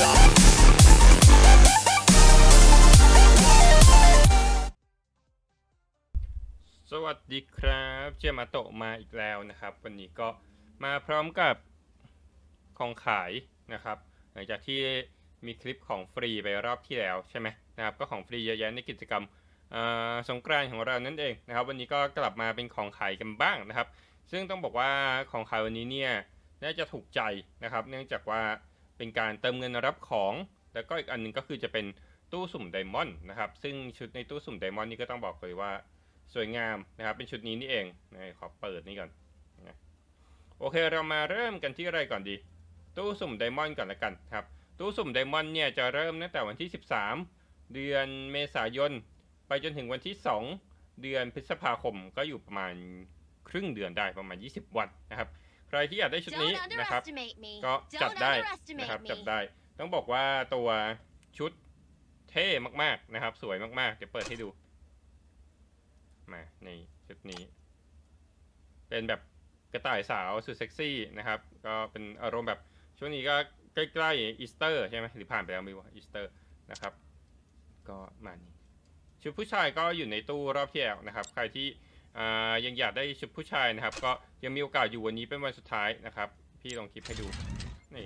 สวัสดีครับเจยมาโตะมาอีกแล้วนะครับ วันนี้ก็มาพร้อมกับของขายนะครับ หลังจากที่มีคลิปของฟรีไปรอบที่แล้วใช่ไหมนะครับ ก็ของฟรีเยอะแยะในกิจกรรมสงกรานของเรานั่นเองนะครับ วันนี้ก็กลับมาเป็นของขายกันบ้างนะครับ ซึ่งต้องบอกว่าของขายวันนี้เนี่ยน่าจะถูกใจนะครับ เนื่องจากว่า เป็นการเติมเงินรับของ แล้วก็อีกอันหนึงก็คือจะเป็นตู้สุ่มไดมอนด์นะครับ ซึ่งชุดในตู้สุ่มไดมอนด์นี่ก็ต้องบอกเลยว่าสวยงามนะครับ เป็นชุดนี้นี่เองนะขอเปิดนี่ก่อนนะโอเคเรามาเริ่มกันที่อะไรก่อนดี ตู้สุ่มไดมอนด์ก่อนละกันครับ ตู้สุ่มไดมอนด์เนี่ยจะเริ่มตั้งแต่วันที่ 13 เดือนเมษายน ไปจนถึงวันที่ 2 เดือนพฤษภาคมก็อยู่ประมาณครึ่งเดือนได้ประมาณ 20 วันนะครับ ใครที่อยากได้ชุดนี้ Don't นะครับ underestimate me. ก็จัด Don't ได้นะ underestimate ครับ me. จัดได้ ต้องบอกว่าตัวชุดเท่มากๆนะครับ สวยมากๆเดี๋ยวเปิดให้ดู มาในชุดนี้ เป็นแบบกระต่ายสาวสุดเซ็กซี่นะครับ ก็เป็นอารมณ์แบบช่วงนี้ก็ใกล้ๆอีสเตอร์ใช่ไหมหรือผ่านไปแล้วไม่รู้อีสเตอร์นะครับ ก็มานี่ชุดผู้ชายก็อยู่ในตู้รอบที่แล้วนะครับ ใครที่อ่า ยังอยากได้ชุดผู้ชายนะครับ ก็ยังมีโอกาสอยู่วันนี้เป็นวันสุดท้ายนะครับ พี่ลองคลิปให้ดูนี่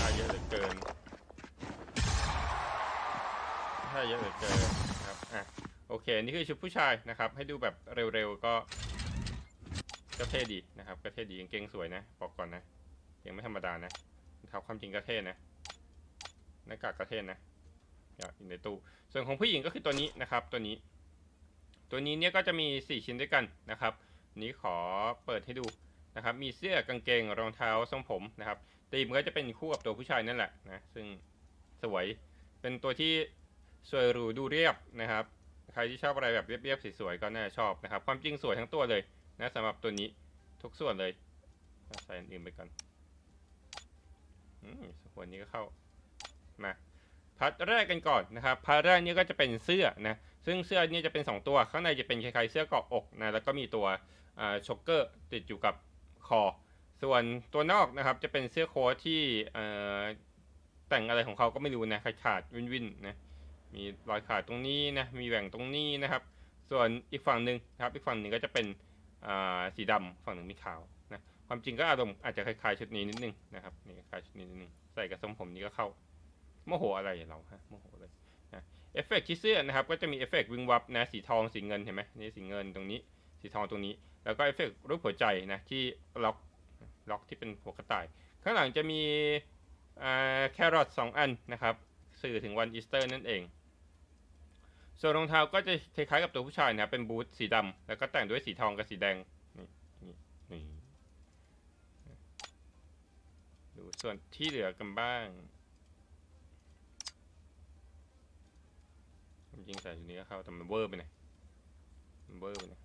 ถ้าเยอะเหลือเกินถ้าเยอะเหลือเกินนะครับอะโอเค นี่คือชุดผู้ชายนะครับ ให้ดูแบบเร็วๆก็ก็เท่ดีนะครับก็เท่ดีกางเกงสวยนะบอกก่อนนะยังไม่ธรรมดานะ ท้าความจริงก็เท่นะหน้ากากก็เท่นะอยู่ในตู้ ส่วนของผู้หญิงก็คือตัวนี้นะครับตัวนี้ ตัวนี้เนี่ยก็จะมี 4 ชิ้นด้วยกันนะครับ นี้ขอเปิดให้ดูนะครับ มีเสื้อกางเกงรองเท้าทรงผมนะครับตีมก็จะเป็นคู่กับตัวผู้ชายนั่นแหละนะซึ่งสวยเป็นตัวที่สวยหรูดูเรียบนะครับใครที่ชอบอะไรแบบเรียบๆสวยๆก็น่าชอบนะครับ ความจริงสวยทั้งตัวเลยนะสำหรับตัวนี้ทุกส่วนเลยใส่อันอื่นไปก่อน ส่วนนี้ก็เข้ามาพาร์ทแรกกันก่อนนะครับพาร์ทแรกนี้ก็จะเป็นเสื้อนะซึ่งเสื้อนี้จะเป็น 2 ตัว ข้างในจะเป็นคล้ายๆเสื้อเกาะอกนะแล้วก็มีตัวช็อคเกอร์ติดอยู่กับคอ ส่วนตัวนอกนะครับจะเป็นเสื้อโค้ทที่แต่งอะไรของเขาก็ไม่รู้นะขาดขาดวินวินๆนะมีรอยขาดตรงนี้นะมีแหว่งตรงนี้นะครับ ส่วนอีกฝั่งหนึ่งนะครับอีกฝั่งหนึ่งก็จะเป็นสีดำฝั่งหนึ่งมีขาว ความจริงก็อารมณ์อาจจะคล้ายๆชุดนี้นิดนึงนะครับนี่คล้ายชุดนี้นิดนึงใส่กับทรงผมนี้ก็เข้าโมโหอะไรเราฮะโมโหเลยนะเอฟเฟกต์ที่เสื้อนะครับก็จะมีเอฟเฟกต์วิงวับนะสีทองสีเงินเห็นไหมนี่สีเงินตรงนี้สีทองตรงนี้ แล้วก็เอฟเฟกต์รูปหัวใจนะที่ล็อกล็อกที่เป็นหัวกระต่าย ข้างหลังจะมีแครอทสองอันนะครับสื่อถึงวันอีสเตอร์นั่นเอง ส่วนรองเท้าก็จะคล้ายๆกับตัวผู้ชายนะครับเป็นบูทสีดำแล้วก็แต่งด้วยสีทองกับสีแดงนี่นี่นี่ดู ส่วนที่เหลือกันบ้างจริงใส่ชุดนี้ก็เข้าแต่มันเวอร์ไปหน่อยมันเวอร์ไปหน่อย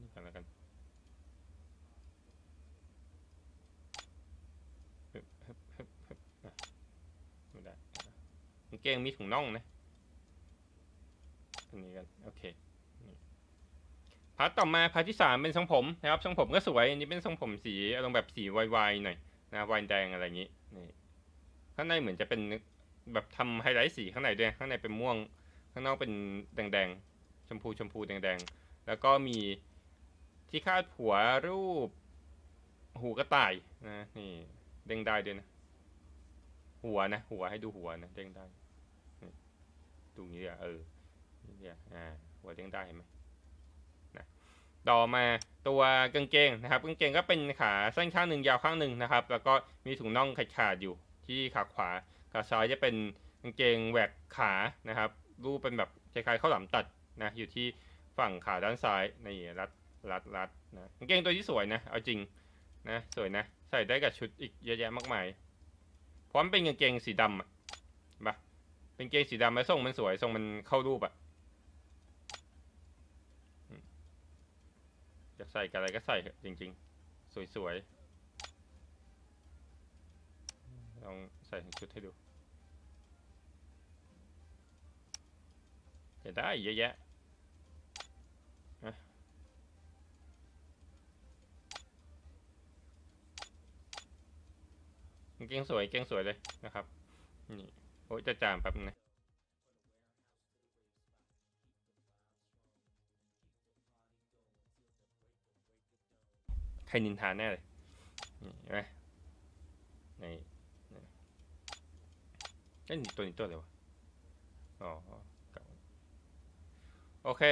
นี่กันแล้วกันฮึบฮึบฮึบฮึบอะไม่ได้กางเกงมีถุงน่องนะอันนี้กันโอเคพาร์ทต่อมาพาร์ทที่สามเป็นทรงผมนะครับทรงผมก็สวยอันนี้เป็นทรงผมสีอารมณ์แบบสีวายๆหน่อย นะวายแดงอะไรอย่างนี้นี่ข้างในเหมือนจะเป็นแบบทำไฮไลท์สีข้างในด้วยข้างในเป็นม่วง ข้างนอกเป็นแดงๆ ชมพูชมพูแดงๆ แล้วก็มีที่คาดหัวรูป หูกระต่ายนะนี่เด้งได้ด้วยนะ หัวนะ หัวให้ดูหัวนะเด้งได้นี่ดูอย่างนี้อะเออเนี่ยอ่าหัวเด้งได้เห็นไหม ต่อมาตัวกางเกงนะครับกางเกงก็เป็นขาสั้นข้างหนึ่งยาวข้างหนึ่งนะครับ แล้วก็มีถุงน่องขาดๆอยู่ที่ขาขวาขาซ้ายจะเป็นกางเกงแหวกขานะครับ รูปเป็นแบบคล้ายๆข้าวหลามตัดนะอยู่ที่ฝั่งขาด้านซ้ายนี่รัดรัดรัดนะกางเกงตัวที่สวยนะเอาจริงนะสวยนะใส่ได้กับชุดอีกเยอะแยะมากมายพราะมันเป็นกางเกงสีดำอะเปะเป็นกางเกงสีดำแล้วทรงมันสวยทรงมันเข้ารูปอะะใส่กัอะไรก็ใส่จริง ๆ สวยๆลองใส่ชุดให้ดูจะได้เยอะแยะเก่งสวยเก่งสวยเลยนะครับ นี่ โอ้ยจะจามแป๊บนะ ครนินทาแน่เลยเห็นไหมนี่นี่ตัวนี้ตัวอะไรวะอ๋อโอเค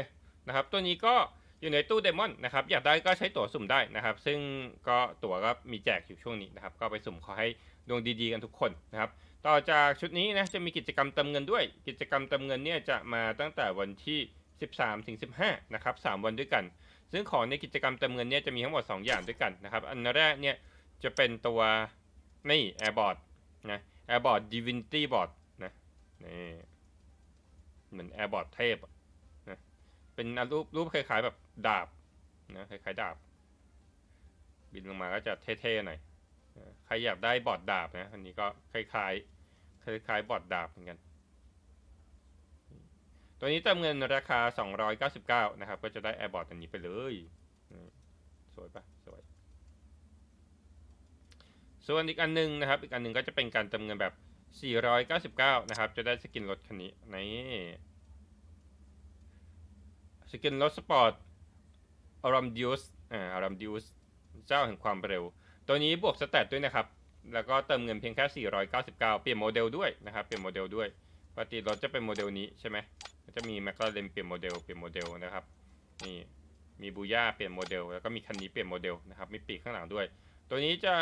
นะครับ ตัวนี้ก็อยู่ในตู้เดมอนนะครับ อยากได้ก็ใช้ตั๋วสุ่มได้นะครับ ซึ่งก็ตั๋วก็มีแจกอยู่ช่วงนี้นะครับ ก็ไปสุ่มขอให้ดวงดีๆกันทุกคนนะครับ ต่อจากชุดนี้นะ จะมีกิจกรรมเติมเงินด้วย กิจกรรมเติมเงินเนี่ยจะมาตั้งแต่วันที่ 13ถึง15 นะครับ 3 วันด้วยกัน ซึ่งของในกิจกรรมเติมเงินเนี่ยจะมีทั้งหมด 2 อย่างด้วยกันนะครับ อันแรกเนี่ยจะเป็นตัวนี่ Airboard นะ Airboard Divinity Board นะนี่เหมือน Airboard เทพนะเป็นรูปรูปคล้ายๆแบบดาบนะคล้ายๆดาบ บินลงมาก็จะเท่ๆหน่อยใครอยากได้บอร์ดดาบนะอันนี้ก็คล้ายๆคล้ายๆบอร์ดดาบเหมือนกัน ตัวนี้เติมเงินราคา 299 นะครับ ก็จะได้แอร์บอร์ดอันนี้ไปเลย สวยปะสวย ส่วนอีกอันหนึงนะครับ อีกอันหนึงก็จะเป็นการเติมเงินแบบ 499 นะครับ จะได้สกินรถคันนี้นี่สกินรถสปอร์ตอารัมดิวส์อ่าอารัมดิวส์เจ้าแห่งความเร็ว ตัวนี้บวกสแตทด้วยนะครับ แล้วก็เติมเงินเพียงแค่ 499 เปลี่ยนโมเดลด้วยนะครับ เปลี่ยนโมเดลด้วยปกติรถจะเป็นโมเดลนี้ใช่ไหม ก็จะมีแมคลาเรนเปลี่ยนโมเดลเปลี่ยนโมเดลนะครับนี่มีบูย่าเปลี่ยนโมเดลแล้วก็มีคันนี้เปลี่ยนโมเดลนะครับมีปีกข้างหลังด้วย ตัวนี้จะ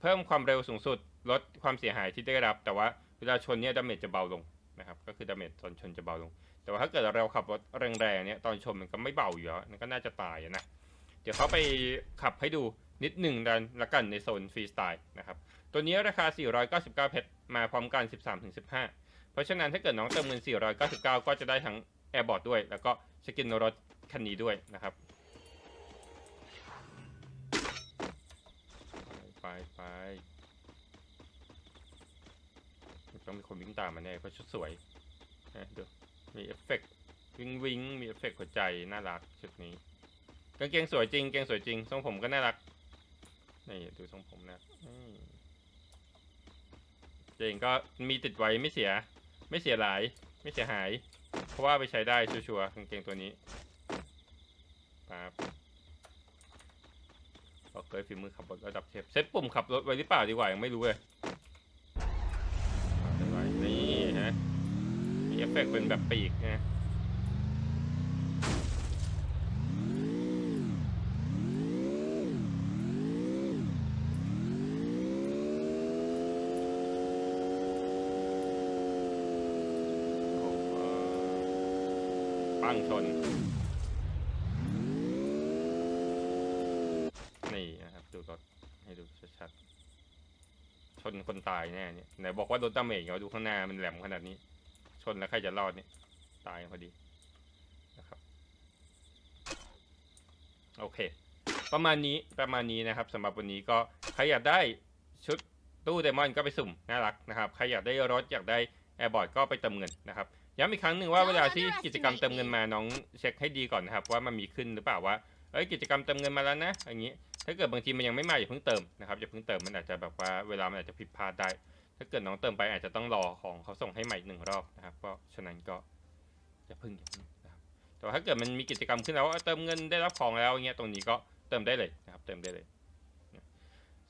เพิ่มความเร็วสูงสุดลดความเสียหายที่ได้รับ แต่ว่าเวลาชนเนี่ยดาเมจจะเบาลงนะครับก็คือดาเมจตอนชนจะเบาลง แต่ว่าถ้าเกิดเราขับรถแรงๆเนี่ยตอนชนมันก็ไม่เบาอยู่แล้วมันก็น่าจะตายนะเดี๋ยวเขาไปขับให้ดูนิดหนึ่งดันละกันในโซนฟรีสไตล์นะครับตัวนี้ราคา 499 เพชรมาพร้อมกัน 13-15 ราะฉะนั้นถ้าเกิดน้องเติมเงิน 499 ก็จะได้ทั้งแอร์บอร์ดด้วย แล้วก็สกินรถคันนี้ด้วยนะครับ ไปไปต้องมีคนวิ่งตามมาแน่เพราะชุดสวยดูมีเอฟเฟกต์วิงวิงมีเอฟเฟกต์หัวใจ น่ารักชุดนี้กางเกงสวยจริงเกงสวยจริงทรงผมก็น่ารักนี่ดูทรงผมนะเจงก็มีติดไว้ไม่เสีย ไม่เสียหลาย ไม่เสียหาย เพราะว่าไปใช้ได้ชัวร์ๆกางเกงตัวนี้ครับบอกเคยฝีมือขับรถระดับเทพเซ็ตปุ่มขับรถไว้หรือเปล่าดีกว่ายังไม่รู้เลยนี่ฮะมีเอฟเฟกต์เป็นแบบปีกนะ ปั้งชน นี่นะครับ ดูรถให้ดูชัดๆ ชนคนตายแน่เนี่ยไหนบอกว่าโดนตาเมจเราดูข้างหน้ามันแหลมขนาดนี้ ชนแล้วใครจะรอดเนี่ย ตายพอดีนะครับโอเค ประมาณนี้ประมาณนี้นะครับสำหรับวันนี้ก็ใครอยากได้ชุดตู้เดมอนก็ไปสุ่มน่ารักนะครับ ใครอยากได้รถอยากได้แอร์บอร์ดก็ไปเติมเงินนะครับ ย้ำอีกครั้งหนึ่งว่าเวลาที่กิจกรรมเติมเงินมาน้องเช็คให้ดีก่อนนะครับว่ามันมีขึ้นหรือเปล่าว่าเอ้ยกิจกรรมเติมเงินมาแล้วนะอย่างนี้ ถ้าเกิดบางทีมันยังไม่มาอย่าเพิ่งเติมนะครับอย่าเพิ่งเติมมันอาจจะแบบว่าเวลามันอาจจะผิดพลาดได้ ถ้าเกิดน้องเติมไปอาจจะต้องรอของเขาส่งให้ใหม่อีกหนึ่งรอบนะครับก็ฉะนั้นก็อย่าเพิ่งอย่าเพิ่งนะครับแต่ว่าถ้าเกิดมันมีกิจกรรมขึ้นแล้วว่าเติมเงินได้รับของแล้วอย่างเงี้ยตรงนี้ก็เติมได้เลยนะครับเติมได้เลย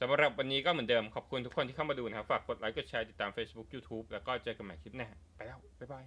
สำหรับวันนี้ก็เหมือนเดิมขอบคุณทุกคนที่เข้ามาดูนะครับ ฝากกดไลค์กดแชร์ติดตาม Facebook YouTube แล้วก็เจอกันใหม่คลิปหน้าไปแล้วบ๊ายบาย